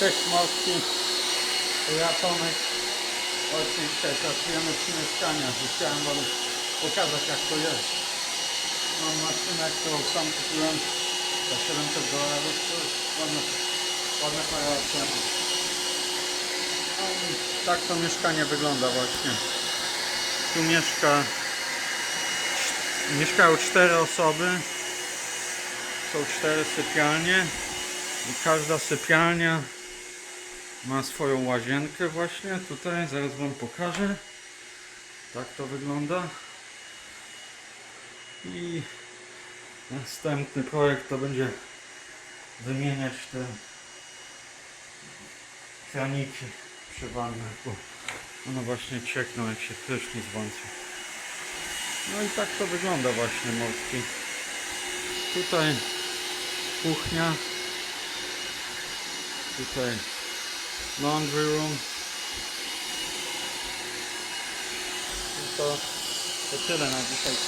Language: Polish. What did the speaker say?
Cześć Morski, ja Tomek. Oczywiście pracujemy przy mieszkaniach i chciałem Wam pokazać jak to jest. Mam maszynę, którą sam kupiłem za 700 dolarów. To jest ładna, ładna cena. No tak to mieszkanie wygląda właśnie. Tu mieszka mieszkają cztery osoby. Są cztery sypialnie. I każda sypialnia ma swoją łazienkę właśnie tutaj, zaraz wam pokażę. Tak to wygląda. I następny projekt to będzie wymieniać te kraniki przy wannach, bo one właśnie ciekną jak się prysznic włączy no i tak to wygląda właśnie morski. Tutaj kuchnia. Tutaj laundry room. So, uh, the children are just like,